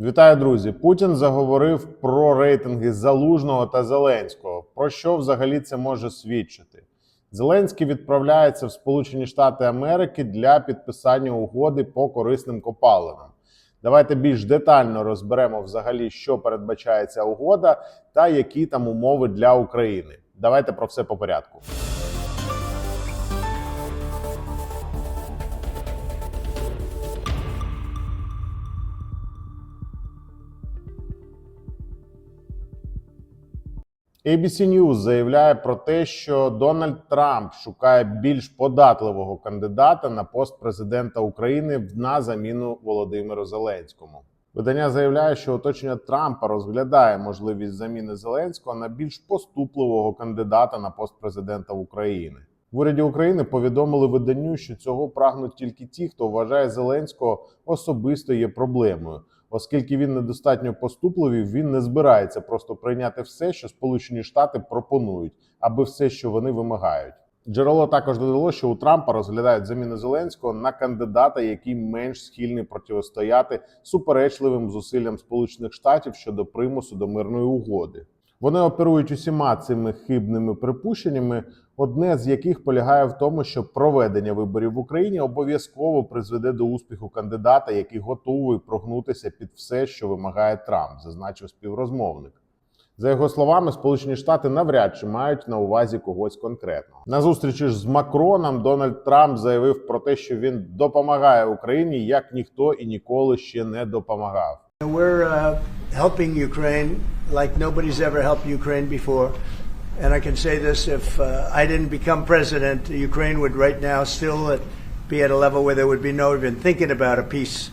Вітаю, друзі! Путін заговорив про рейтинги Залужного та Зеленського. Про що взагалі це може свідчити? Зеленський відправляється в Сполучені Штати Америки для підписання угоди по корисним копалинам. Давайте більш детально розберемо взагалі, що передбачає ця угода та які там умови для України. Давайте про все по порядку. ABC News заявляє про те, що Дональд Трамп шукає більш податливого кандидата на пост президента України на заміну Володимиру Зеленському. Видання заявляє, що оточення Трампа розглядає можливість заміни Зеленського на більш поступливого кандидата на пост президента України. В уряді України повідомили виданню, що цього прагнуть тільки ті, хто вважає Зеленського особисто є проблемою. Оскільки він недостатньо поступливий, він не збирається просто прийняти все, що Сполучені Штати пропонують, аби все, що вони вимагають. Джерело також додало, що у Трампа розглядають заміну Зеленського на кандидата, який менш схильний протистояти суперечливим зусиллям Сполучених Штатів щодо примусу до мирної угоди. Вони оперують усіма цими хибними припущеннями, одне з яких полягає в тому, що проведення виборів в Україні обов'язково призведе до успіху кандидата, який готовий прогнутися під все, що вимагає Трамп, зазначив співрозмовник. За його словами, Сполучені Штати навряд чи мають на увазі когось конкретного. На зустрічі ж з Макроном Дональд Трамп заявив про те, що він допомагає Україні як ніхто і ніколи ще не допомагав. We're uh, helping Ukraine like nobody's ever helped Ukraine before. And I can say this if uh, I didn't become president, Ukraine would right now still be at a level where there would be no even thinking about a peace.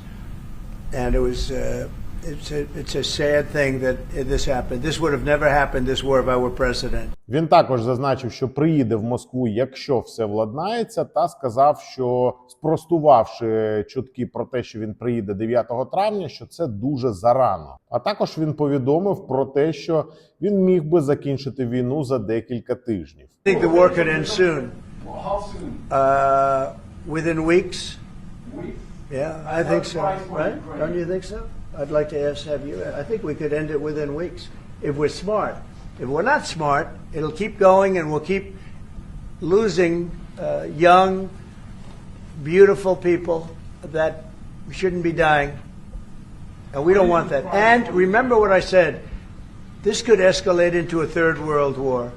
And it was, uh, it's, a, it's a sad thing that this happened. This would have never happened, this war, if I were president. Він також зазначив, що приїде в Москву, якщо все владнається, та сказав, що спростувавши чутки про те, що він приїде 9 травня, що це дуже зарано. А також він повідомив про те, що він міг би закінчити війну за декілька тижнів. I think the war could end soon. Uh, within weeks? Yeah, I think so, right? Don't you think so? I'd like to ask, have you, I think we could end it within weeks, if we're smart. If we're not smart, it'll keep going and we'll keep losing uh, young, beautiful people that shouldn't be dying. And we don't want that. And remember what I said, this could escalate into a third world war.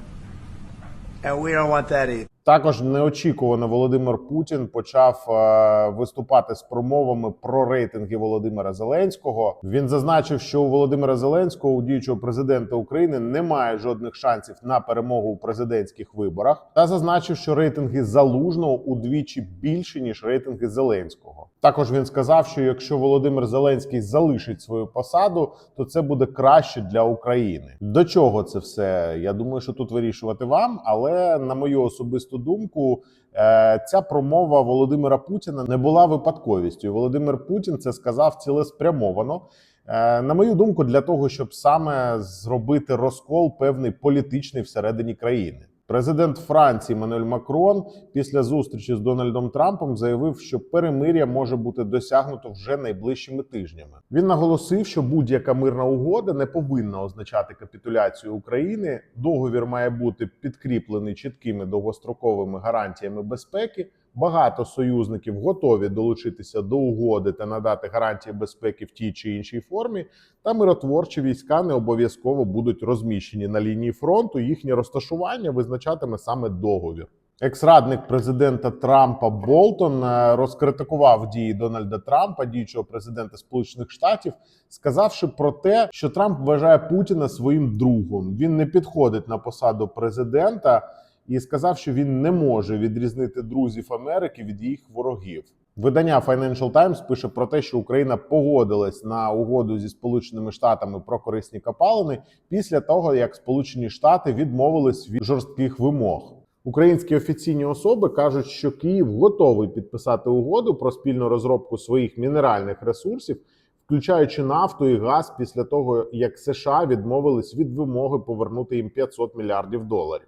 And we don't want that either. Також неочікувано Володимир Путін почав е, виступати з промовами про рейтинги Володимира Зеленського. Він зазначив, що у Володимира Зеленського, у діючого президента України, немає жодних шансів на перемогу у президентських виборах, та зазначив, що рейтинги залужного удвічі більші ніж рейтинги Зеленського. Також він сказав, що якщо Володимир Зеленський залишить свою посаду, то це буде краще для України. До чого це все? Я думаю, що тут вирішувати вам, але на мою особисту думку, е, ця промова Володимира Путіна не була випадковістю. Володимир Путін це сказав цілеспрямовано. Е, На мою думку, для того, щоб саме зробити розкол певний політичний всередині країни. Президент Франції Мануель Макрон після зустрічі з Дональдом Трампом заявив, що перемир'я може бути досягнуто вже найближчими тижнями. Він наголосив, що будь-яка мирна угода не повинна означати капітуляцію України. Договір має бути підкріплений чіткими довгостроковими гарантіями безпеки. Багато союзників готові долучитися до угоди та надати гарантії безпеки в тій чи іншій формі. Та миротворчі війська не обов'язково будуть розміщені на лінії фронту. Їхнє розташування визначатиме саме договір. Екс-радник президента Трампа Болтон е, розкритикував дії Дональда Трампа, діючого президента Сполучених Штатів, сказавши про те, що Трамп вважає Путіна своїм другом. Він не підходить на посаду президента і сказав, що він не може відрізнити друзів Америки від їх ворогів. Видання Financial Times пише про те, що Україна погодилась на угоду зі Сполученими Штатами про корисні копалини після того, як Сполучені Штати відмовились від жорстких вимог. Українські офіційні особи кажуть, що Київ готовий підписати угоду про спільну розробку своїх мінеральних ресурсів, включаючи нафту і газ, після того як США відмовились від вимоги повернути їм 500 мільярдів доларів.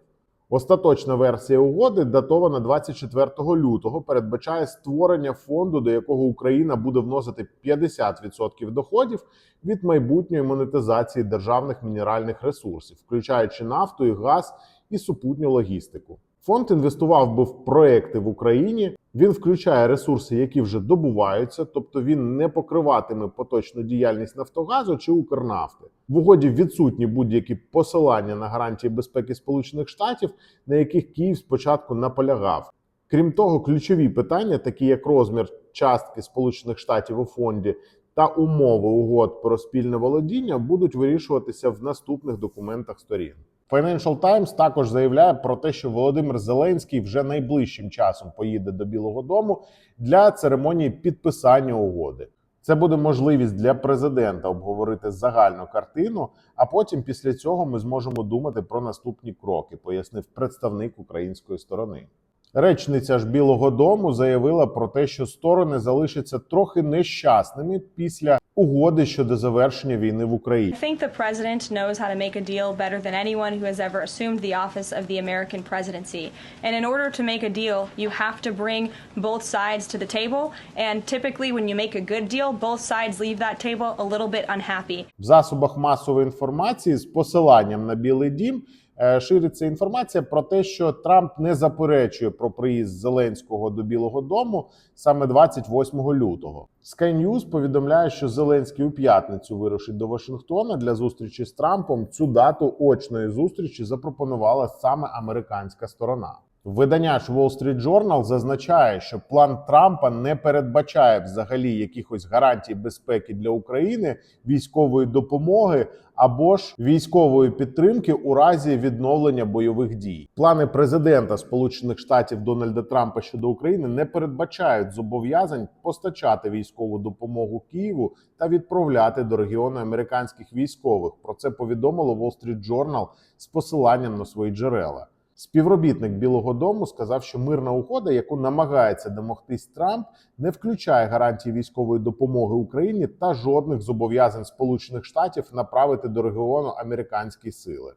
Остаточна версія угоди, датована 24 лютого, передбачає створення фонду, до якого Україна буде вносити 50% доходів від майбутньої монетизації державних мінеральних ресурсів, включаючи нафту і газ і супутню логістику. Фонд інвестував би в проекти в Україні. Він включає ресурси, які вже добуваються, тобто він не покриватиме поточну діяльність Нафтогазу чи Укрнафти. В угоді відсутні будь-які посилання на гарантії безпеки Сполучених Штатів, на яких Київ спочатку наполягав. Крім того, ключові питання, такі як розмір частки Сполучених Штатів у фонді та умови угод про спільне володіння, будуть вирішуватися в наступних документах сторін. Financial Times також заявляє про те, що Володимир Зеленський вже найближчим часом поїде до Білого Дому для церемонії підписання угоди. Це буде можливість для президента обговорити загальну картину. А потім, після цього, ми зможемо думати про наступні кроки, пояснив представник української сторони. Речниця ж Білого Дому заявила про те, що сторони залишаться трохи нещасними після угоди щодо завершення війни в Україні. I think the president knows how to make a deal better than anyone who has ever assumed the office of the American presidency. And in order to make a deal, you have to bring both sides to the table. And typically, when you make a good deal, both sides leave that table a little bit unhappy. В засобах масової інформації з посиланням на Білий Дім е, шириться інформація про те, що Трамп не заперечує про приїзд Зеленського до Білого Дому саме 28 лютого. Sky News повідомляє, що Зеленський у п'ятницю вирушить до Вашингтона для зустрічі з Трампом. Цю дату очної зустрічі запропонувала саме американська сторона. Видання ж Wall Street Journal зазначає, що план Трампа не передбачає взагалі якихось гарантій безпеки для України, військової допомоги або ж військової підтримки у разі відновлення бойових дій. Плани президента Сполучених Штатів Дональда Трампа щодо України не передбачають зобов'язань постачати військову допомогу Києву та відправляти до регіону американських військових. Про це повідомило Wall Street Journal з посиланням на свої джерела. Співробітник Білого Дому сказав, що мирна угода, яку намагається домогтись Трамп, не включає гарантії військової допомоги Україні та жодних зобов'язань Сполучених Штатів направити до регіону американські сили.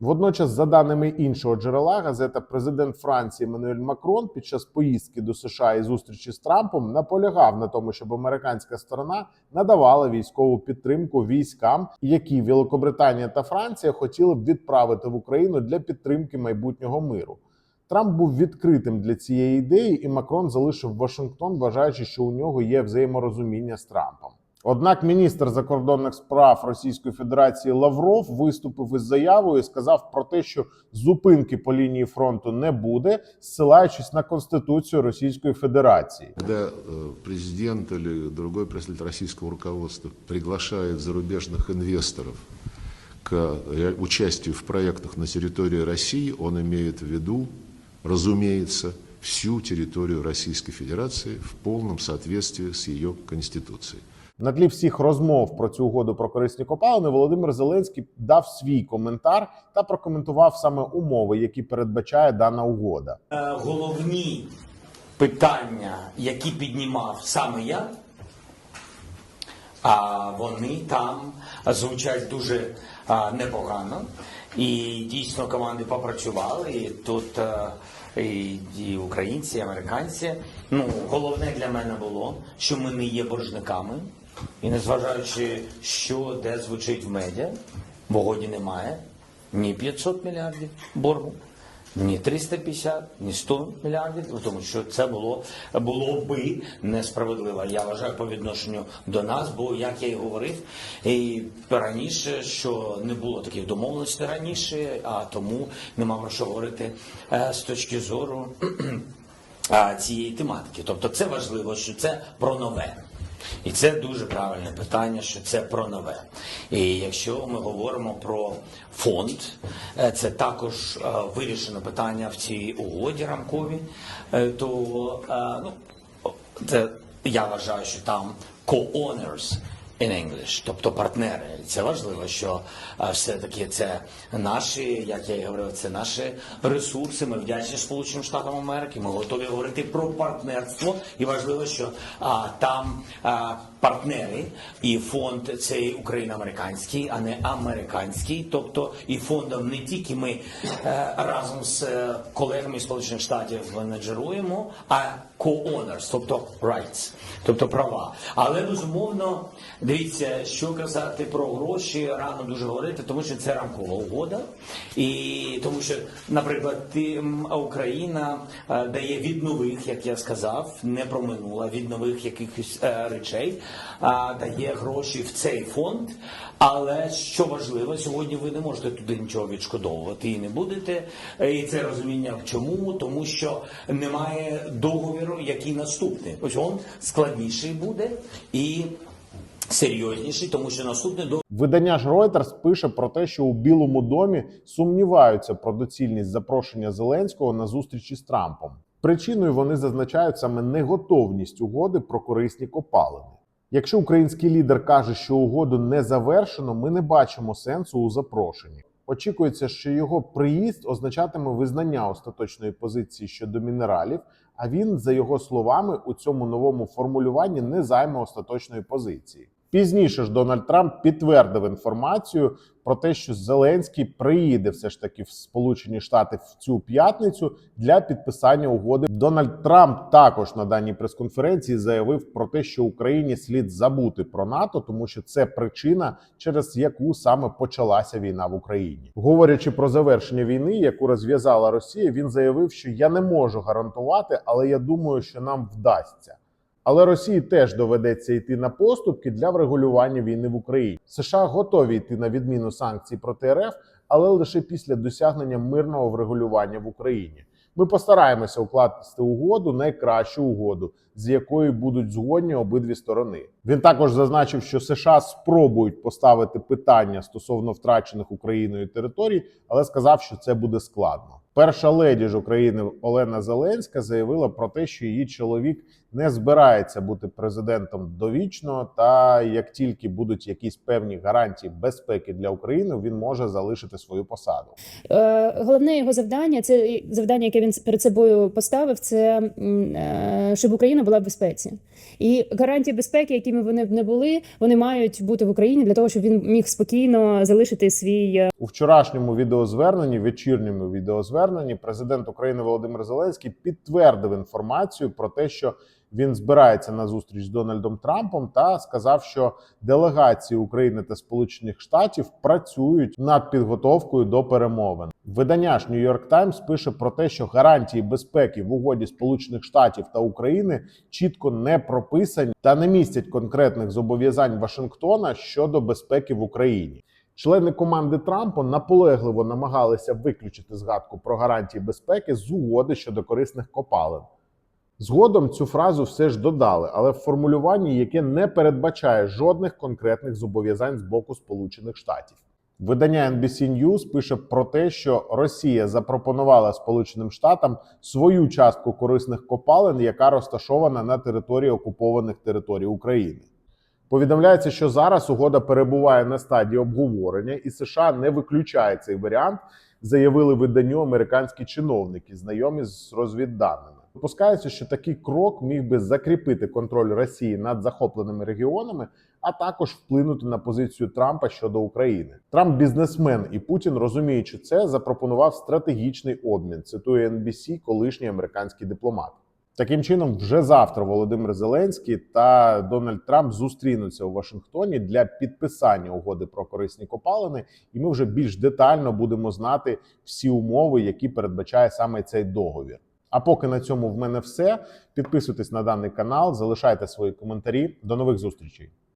Водночас, за даними іншого джерела, газета президент Франції Еммануель Макрон під час поїздки до США і зустрічі з Трампом наполягав на тому, щоб американська сторона надавала військову підтримку військам, які Великобританія та Франція хотіли б відправити в Україну для підтримки майбутнього миру. Трамп був відкритим для цієї ідеї, і Макрон залишив Вашингтон, вважаючи, що у нього є взаєморозуміння з Трампом. Однак міністр закордонних справ Російської Федерації Лавров виступив із заявою і сказав про те, що зупинки по лінії фронту не буде, ссилаючись на конституцію Російської Федерації. Когда э, президент или другой представитель российского руководства приглашает зарубежных инвесторов к участию в проектах на территории России, он имеет в виду, разумеется, всю территорию Российской Федерации в полном соответствии с ее Конституцией. На тлі всіх розмов про цю угоду про корисні копалини Володимир Зеленський дав свій коментар та прокоментував саме умови, які передбачає дана угода. Е, головні питання, які піднімав саме я, а вони там звучать дуже а, непогано. І дійсно команди попрацювали. І тут е, і, і українці, і американці. Ну, головне для мене було, що ми не є боржниками. І незважаючи, що де звучить в медіа, в угоді немає ні 500 мільярдів боргу, ні 350, ні 100 мільярдів, тому що це було, було би несправедливо. Я вважаю по відношенню до нас, бо як я і говорив і раніше, що не було таких домовленостей раніше, а тому нема про що говорити е, з точки зору цієї тематики. Тобто це важливо, що це про нове. І це дуже правильне питання, що це про нове. І якщо ми говоримо про фонд, е, це також е, вирішено питання в цій угоді рамковій, е, то ну, це, я вважаю, що там co-owners in English, тобто партнери. Це важливо, що все-таки це наші, як я і говорив, це наші ресурси. Ми вдячні Сполученим Штатам Америки. Ми готові говорити про партнерство. І важливо, що а, там а, партнери і фонд цей україно-американський, а не американський. Тобто і фондом не тільки ми е, разом з е, колегами Сполучених Штатів менеджеруємо, а co-owners, тобто rights, тобто права. Але безумовно, дивіться, що казати про гроші рано дуже говорити, тому що це рамкова угода, і тому що, наприклад, Україна е, дає від нових, як я сказав, не про минуле, від нових якихось е, речей, а дає гроші в цей фонд. Але що важливо, сьогодні ви не можете туди нічого відшкодовувати і не будете. І це розуміння чому? Тому що немає договіру, який наступний. Ось він складніший буде і серйозніший, тому що наступний договір Видання ж Reuters пише про те, що у Білому домі сумніваються про доцільність запрошення Зеленського на зустрічі з Трампом. Причиною вони зазначають саме неготовність угоди про корисні копалини. Якщо український лідер каже, що угоду не завершено, ми не бачимо сенсу у запрошенні. Очікується, що його приїзд означатиме визнання остаточної позиції щодо мінералів. А він, за його словами, у цьому новому формулюванні не займе остаточної позиції. Пізніше ж Дональд Трамп підтвердив інформацію про те, що Зеленський приїде все ж таки в Сполучені Штати в цю п'ятницю для підписання угоди. Дональд Трамп також на даній прес-конференції заявив про те, що Україні слід забути про НАТО, тому що це причина, через яку саме почалася війна в Україні. Говорячи про завершення війни, яку розв'язала Росія, він заявив, що я не можу гарантувати, але я думаю, що нам вдасться. Але Росії теж доведеться йти на поступки для врегулювання війни в Україні. США готові йти на відміну санкцій проти РФ, але лише після досягнення мирного врегулювання в Україні. Ми постараємося укласти угоду, найкращу угоду, з якою будуть згодні обидві сторони. Він також зазначив, що США спробують поставити питання стосовно втрачених Україною територій, але сказав, що це буде складно. Перша леді ж України Олена Зеленська заявила про те, що її чоловік не збирається бути президентом довічно, та як тільки будуть якісь певні гарантії безпеки для України, він може залишити свою посаду. Е, Головне його завдання це завдання, яке він перед собою поставив, це е, щоб Україна була в безпеці. І гарантії безпеки, якими вони б не були, вони мають бути в Україні для того, щоб він міг спокійно залишити свій е, У вчорашньому відеозверненні, вечірньому відеозверненні, президент України Володимир Зеленський підтвердив інформацію про те, що він збирається на зустріч з Дональдом Трампом, та сказав, що делегації України та Сполучених Штатів працюють над підготовкою до перемовин. Видання ж York Times пише про те, що гарантії безпеки в угоді Сполучених Штатів та України чітко не прописані та не містять конкретних зобов'язань Вашингтона щодо безпеки в Україні. Члени команди Трампа наполегливо намагалися виключити згадку про гарантії безпеки з угоди щодо корисних копалин. Згодом цю фразу все ж додали, але в формулюванні, яке не передбачає жодних конкретних зобов'язань з боку Сполучених Штатів. Видання NBC News пише про те, що Росія запропонувала Сполученим Штатам свою частку корисних копалин, яка розташована на території окупованих територій України. Повідомляється, що зараз угода перебуває на стадії обговорення, і США не виключає цей варіант, заявили виданню американські чиновники, знайомі з розвідданими. Допускається, що такий крок міг би закріпити контроль Росії над захопленими регіонами, а також вплинути на позицію Трампа щодо України. Трамп бізнесмен і Путін, розуміючи це, запропонував стратегічний обмін. Цитує NBC колишній американський дипломат. Таким чином, вже завтра Володимир Зеленський та Дональд Трамп зустрінуться у Вашингтоні для підписання угоди про корисні копалини, і ми вже більш детально будемо знати всі умови, які передбачає саме цей договір. А поки на цьому в мене все. Підписуйтесь на даний канал, залишайте свої коментарі. До нових зустрічей.